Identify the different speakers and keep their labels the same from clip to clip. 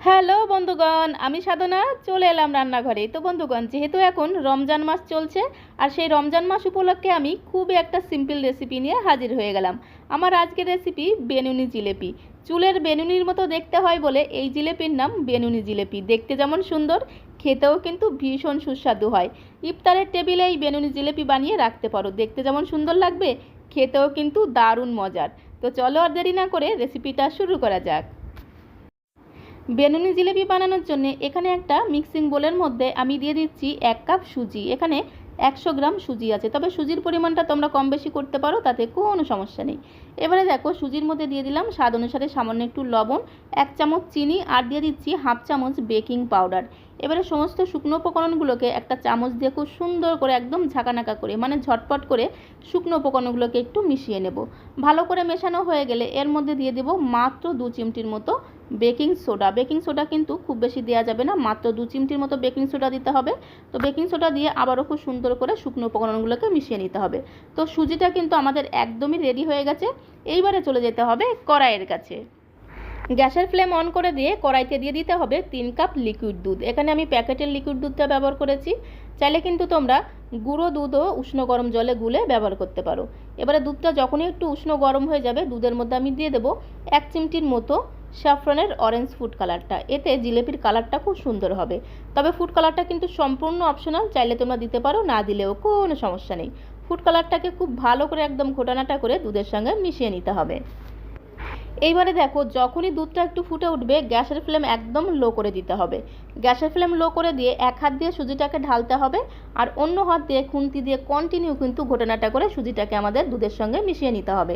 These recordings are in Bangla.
Speaker 1: হ্যালো বন্ধুগণ, আমি সাধনা, চলে এলাম রান্নাঘরে। তো বন্ধুগণ, যেহেতু এখন রমজান মাস চলছে, আর সেই রমজান মাস উপলক্ষে আমি খুবই একটা সিম্পল রেসিপি নিয়ে হাজির হয়ে গেলাম। আমার আজকের রেসিপি বেনুনি জিলেপি। চুলের বেনুনির মতো দেখতে হয় বলে এই জিলেপির নাম বেনুনি জিলেপি। দেখতে যেমন সুন্দর, খেতেও কিন্তু ভীষণ সুস্বাদু হয়। ইফতারের টেবিলে এই বেনুনি জিলেপি বানিয়ে রাখতে পারো। দেখতে যেমন সুন্দর লাগবে, খেতেও কিন্তু দারুণ মজার। তো চলো আর দেরি না করে রেসিপিটা শুরু করা যাক। বেনুনি জিলেপি বানানোর জন্য এখানে একটা মিক্সিং বোলের মধ্যে আমি দিয়ে দিচ্ছি এক কাপ সুজি। এখানে একশো গ্রাম সুজি আছে। তবে সুজির পরিমাণটা তোমরা কম বেশি করতে পারো, তাতে কোনো সমস্যা নেই। এবারে দেখো, সুজির মধ্যে দিয়ে দিলাম স্বাদ অনুসারে সামান্য একটু লবণ, এক চামচ চিনি, আর দিয়ে দিচ্ছি হাফ চামচ বেকিং পাউডার। এবারে সমস্ত শুকনো উপকরণগুলোকে একটা চামচ দিয়ে খুব সুন্দর করে একদম ঝাঁকানাকা করে মানে ঝটপট করে শুকনো উপকরণগুলোকে একটু মিশিয়ে নেব। ভালো করে মেশানো হয়ে গেলে এর মধ্যে দিয়ে দেবো মাত্র দু চিমটির মতো বেকিং সোডা। বেকিং সোডা কিন্তু খুব বেশি দেওয়া যাবে না, মাত্র দু চিমটির মতো বেকিং সোডা দিতে হবে। তো বেকিং সোডা দিয়ে আবারও খুব সুন্দর করে শুকনো উপকরণগুলোকে মিশিয়ে নিতে হবে। তো সুজিটা কিন্তু আমাদের একদমই রেডি হয়ে গেছে। এইবারে চলে যেতে হবে কড়াইয়ের কাছে। গ্যাসের ফ্লেম অন করে দিয়ে কড়াইতে দিয়ে দিতে হবে তিন কাপ লিকুইড দুধ। এখানে আমি প্যাকেটের লিকুইড দুধটা ব্যবহার করেছি। চাইলে কিন্তু তোমরা গুঁড়ো দুধও উষ্ণ গরম জলে গুলে ব্যবহার করতে পারো। এবারে দুধটা যখনই একটু উষ্ণ গরম হয়ে যাবে, দুধের মধ্যে আমি দিয়ে দেবো এক চিমটির মতো স্যাফরনের অরেঞ্জ ফুড কালারটা এতে জিলেপির কালারটা খুব সুন্দর হবে। তবে ফুড কালারটা কিন্তু সম্পূর্ণ অপশনাল চাইলে তোমরা দিতে পারো, না দিলেও কোনো সমস্যা নেই। ফুড কালারটাকে খুব ভালো করে একদম ঘোটানাটা করে দুধের সঙ্গে মিশিয়ে নিতে হবে। এইবারে দেখো, যখনই দুধটা একটু ফুটে উঠবে, গ্যাসের ফ্লেম একদম লো করে দিতে হবে। গ্যাসের ফ্লেম লো করে দিয়ে এক হাত দিয়ে সুজিটাকে ঢালতে হবে, আর অন্য হাত দিয়ে খুন্তি দিয়ে কন্টিনিউ কিন্তু ঘটনাটা করে সুজিটাকে আমাদের দুধের সঙ্গে মিশিয়ে নিতে হবে।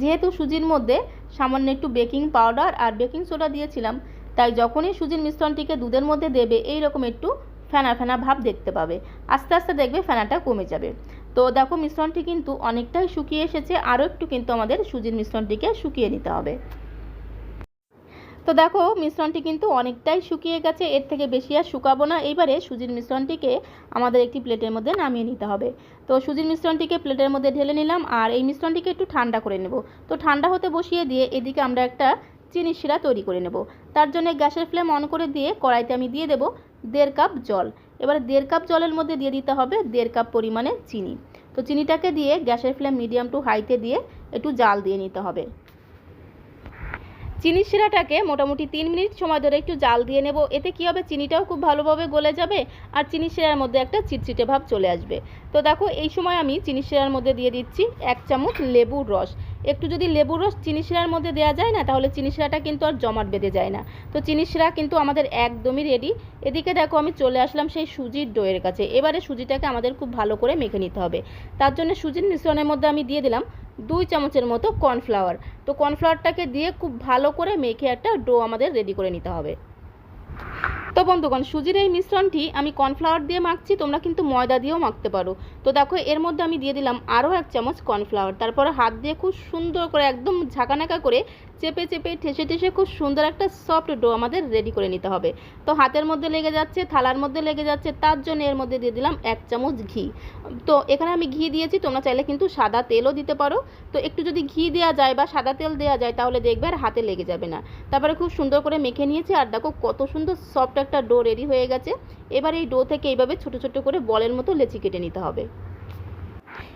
Speaker 1: যেহেতু সুজির মধ্যে সামান্য একটু বেকিং পাউডার আর বেকিং সোডা দিয়েছিলাম, তাই যখনই সুজির মিশ্রণটিকে দুধের মধ্যে দেবে এই রকম একটু ফেনা ফেনা ভাব দেখতে পাবে। আস্তে আস্তে দেখবে ফেনাটা কমে যাবে। তো দেখো মিশ্রণটি কিন্তু অনেকটাই শুকিয়ে এসেছে। আরও একটু কিন্তু আমাদের সুজির মিশ্রণটিকে শুকিয়ে নিতে হবে। তো দেখো মিশ্রণটি কিন্তু অনেকটাই শুকিয়ে গেছে। এর থেকে বেশি আর শুকাবো না। এইবারে সুজির মিশ্রণটিকে আমাদের একটি প্লেটের মধ্যে নামিয়ে নিতে হবে। তো সুজির মিশ্রণটিকে প্লেটের মধ্যে ঢেলে নিলাম আর এই মিশ্রণটিকে একটু ঠান্ডা করে নেব। তো ঠান্ডা হতে বসিয়ে দিয়ে এদিকে আমরা একটা চিনি শিরা তৈরি করে নেব। তার জন্য গ্যাসের ফ্লেম অন করে দিয়ে কড়াইতে আমি দিয়ে দেবো। দেড় কাপ জল। এবারে দেড় কাপ জলের মধ্যে দিয়ে দিতে হবে দেড় কাপ পরিমাণে চিনি। তো চিনিটাকে দিয়ে গ্যাসের ফ্লেম মিডিয়াম টু হাইতে দিয়ে একটু জাল দিয়ে নিতে হবে। চিনির শিরাটাকে মোটামুটি তিন মিনিট সময় ধরে একটু জাল দিয়ে নেব। এতে কী হবে? চিনিটাও খুব ভালোভাবে গলে যাবে আর চিনির শিরার মধ্যে একটা চিটচিটে ভাব চলে আসবে। তো দেখো, এই সময় আমি চিনির শিরার মধ্যে দিয়ে দিচ্ছি এক চামচ লেবুর রস। একটু যদি লেবুর রস চিনি শিরার মধ্যে দেওয়া যায় না, তাহলে চিনি শিরাটা কিন্তু আর জমাট বেঁধে যায় না। তো চিনি শিরা কিন্তু আমাদের একদমই রেডি এদিকে দেখো, আমি চলে আসলাম সেই সুজির ডোয়ের কাছে। এবারে সুজিটাকে আমাদের খুব ভালো করে মেখে নিতে হবে। তার জন্য সুজির মিশ্রণের মধ্যে আমি দিয়ে দিলাম দুই চামচের মতো কর্নফ্লাওয়ার তো কর্নফ্লাওয়ারটাকে দিয়ে খুব ভালো করে মেখে একটা ডো আমাদের রেডি করে নিতে হবে। তো বন্ধুগণ, সুজির এই মিশ্রণটি আমি কর্নফ্লাওয়ার দিয়ে মাখছি, তোমরা কিন্তু ময়দা দিয়েও মাখতে পারো। তো দেখো, এর মধ্যে আমি দিয়ে দিলাম আরও এক চামচ কর্নফ্লাওয়ার। তারপরে হাত দিয়ে খুব সুন্দর করে একদম ঝাঁকানাকা করে চেপে চেপে ঠেসে ঠেসে খুব সুন্দর একটা সফট ডো আমাদের রেডি করে নিতে হবে। তো হাতের মধ্যে লেগে যাচ্ছে, থালার মধ্যে লেগে যাচ্ছে, তার জন্য এর মধ্যে দিয়ে দিলাম এক চামচ ঘি। তো এখানে আমি ঘি দিয়েছি, তোমরা চাইলে কিন্তু সাদা তেলও দিতে পারো। তো একটু যদি ঘি দেওয়া যায় বা সাদা তেল দেওয়া যায়, তাহলে দেখবে আর হাতে লেগে যাবে না। তারপরে খুব সুন্দর করে মেখে নিয়েছি, আর দেখো কত সুন্দর সফট একটা ডো রেডি হয়ে গেছে। এবার এই ডো থেকে এইভাবে ছোট ছোট করে বলের মতো লেচি কেটে নিতে হবে।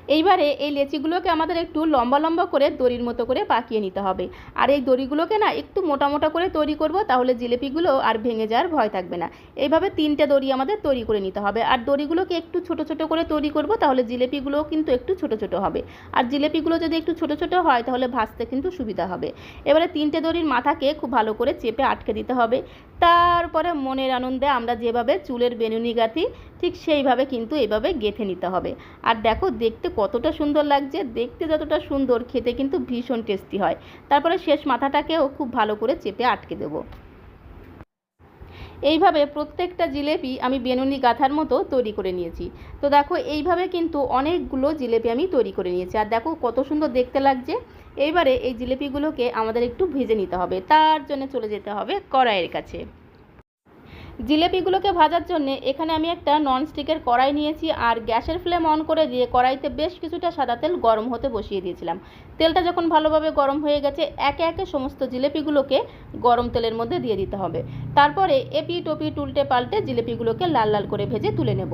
Speaker 1: এইবারে এই লেচিগুলোকে আমাদের একটু লম্বা লম্বা করে দড়ির মতো করে পাকিয়ে নিতে হবে। আর এই দড়িগুলোকে না একটু মোটা মোটা করে তৈরি করব, তাহলে জিলেপিগুলো আর ভেঙে যাওয়ার ভয় থাকবে না। এইভাবে তিনটে দড়ি আমাদের তৈরি করে নিতে হবে। আর দড়িগুলোকে একটু ছোট ছোট করে তৈরি করব, তাহলে জিলেপিগুলোও কিন্তু একটু ছোট ছোট হবে। আর জিলেপিগুলো যদি একটু ছোট ছোট হয়, তাহলে ভাজতে কিন্তু সুবিধা হবে। এবারে তিনটে দড়ির মাথাকে খুব ভালো করে চেপে আটকে দিতে হবে। তারপরে মনের আনন্দে আমরা যেভাবে চুলের বেনুনি গাঁথি ঠিক সেইভাবে কিন্তু এইভাবে গেঁথে নিতে হবে। আর দেখো, দেখতে কতটা সুন্দর লাগছে। দেখতে যতটা সুন্দর, খেতে কিন্তু ভীষণ টেস্টি হয়। তারপরে শেষ মাথাটাকেও খুব ভালো করে চেপে আটকে দেবো। এইভাবে প্রত্যেকটা জিলেপি আমি বেনুনি গাঁথার মতো তৈরি করে নিয়েছি। তো দেখো, এইভাবে কিন্তু অনেকগুলো জিলেপি আমি তৈরি করে নিয়েছি। আর দেখো, কত সুন্দর দেখতে লাগছে। এইবারে এই জিলেপিগুলোকে আমাদের একটু ভেজে নিতে হবে। তার জন্য চলে যেতে হবে কড়াইয়ের কাছে। জিলেপিগুলোকে ভাজার জন্য এখানে আমি একটা ননস্টিকের কড়াই নিয়েছি আর গ্যাসের ফ্লেম অন করে দিয়ে কড়াইতে বেশ কিছুটা সাদা তেল গরম হতে বসিয়ে দিয়েছিলাম। তেলটা যখন ভালোভাবে গরম হয়ে গেছে, একে একে সমস্ত জিলেপিগুলোকে গরম তেলের মধ্যে দিয়ে দিতে হবে। তারপরে এপি টপি টুলটে পাল্টে জিলেপিগুলোকে লাল লাল করে ভেজে তুলে নেব।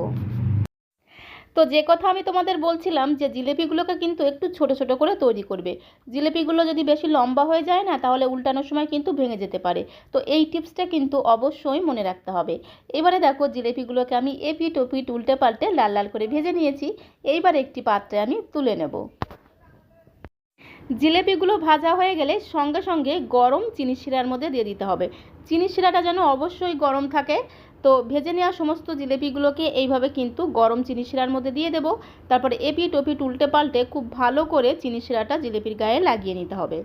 Speaker 1: তো যে কথা আমি তোমাদের বলছিলাম যে জিলেপিগুলোকে কিন্তু একটু ছোট ছোট করে তৈরি করবে। জিলেপিগুলো যদি বেশি লম্বা হয়ে যায় না, তাহলে উল্টানোর সময় কিন্তু ভেঙে যেতে পারে। তো এই টিপসটা কিন্তু অবশ্যই মনে রাখতে হবে। এবারে দেখো জিলেপিগুলোকে আমি এপি টপি উল্টে পাল্টে লাল লাল করে ভেজে নিয়েছি। এইবার একটি পাত্রে আমি তুলে নেব। জিলেপিগুলো ভাজা হয়ে গেলে সঙ্গে সঙ্গে গরম চিনি শিরার মধ্যে দিয়ে দিতে হবে। চিনি শিরাটা যেন অবশ্যই গরম থাকে। তো ভেজে নেওয়া সমস্ত জিলেপিগুলোকে এইভাবে কিন্তু গরম চিনি শিরার মধ্যে দিয়ে দেব। তারপরে এপি টপি উল্টে পাল্টে খুব ভালো করে চিনি শিরাটা জিলেপির গায়ে লাগিয়ে নিতে হবে।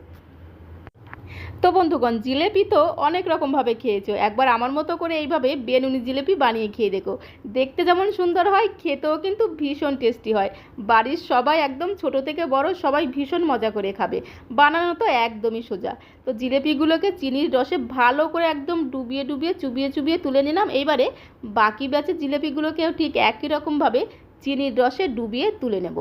Speaker 1: তো বন্ধুগণ, জিলেপি তো অনেক রকমভাবে খেয়েছো। একবার আমার মতো করে এইভাবে বেনুনি জিলেপি বানিয়ে খেয়ে দেখো। দেখতে যেমন সুন্দর হয়, খেতেও কিন্তু ভীষণ টেস্টি হয়। বাড়ির সবাই একদম ছোট থেকে বড়, সবাই ভীষণ মজা করে খাবে। বানানো তো একদমই সোজা। তো জিলেপিগুলোকে চিনির রসে ভালো করে একদম ডুবিয়ে ডুবিয়ে, চুবিয়ে চুবিয়ে তুলে নিলাম। এইবারে বাকি ব্যাচের জিলেপিগুলোকেও ঠিক একই রকমভাবে চিনির রসে ডুবিয়ে তুলে নেব।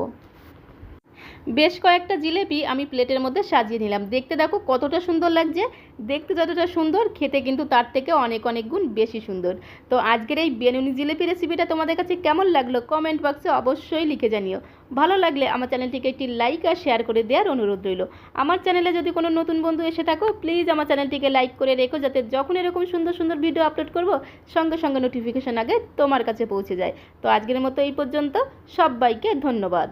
Speaker 1: বেশ কয়েকটা জিলেপি আমি প্লেটের মধ্যে সাজিয়ে নিলাম। দেখতে দেখো কতটা সুন্দর লাগছে। দেখতে যতটা সুন্দর, খেতে কিন্তু তার থেকে অনেক অনেক গুণ বেশি সুন্দর। তো আজকের এই বেনুনি জিলেপি রেসিপিটা তোমাদের কাছে কেমন লাগল কমেন্ট বক্সে অবশ্যই লিখে জানিও। ভালো লাগলে আমার চ্যানেলটিকে একটি লাইক আর শেয়ার করে দেওয়ার অনুরোধ রইল। আমার চ্যানেলে যদি কোনো নতুন বন্ধু এসে থাকো প্লিজ আমার চ্যানেলটিকে লাইক করে রেখো যাতে যখন এরকম সুন্দর সুন্দর ভিডিও আপলোড করব, সঙ্গে সঙ্গে নোটিফিকেশন আগে তোমার কাছে পৌঁছে যায়। তো আজকের মতো এই পর্যন্ত, সবাইকে ধন্যবাদ।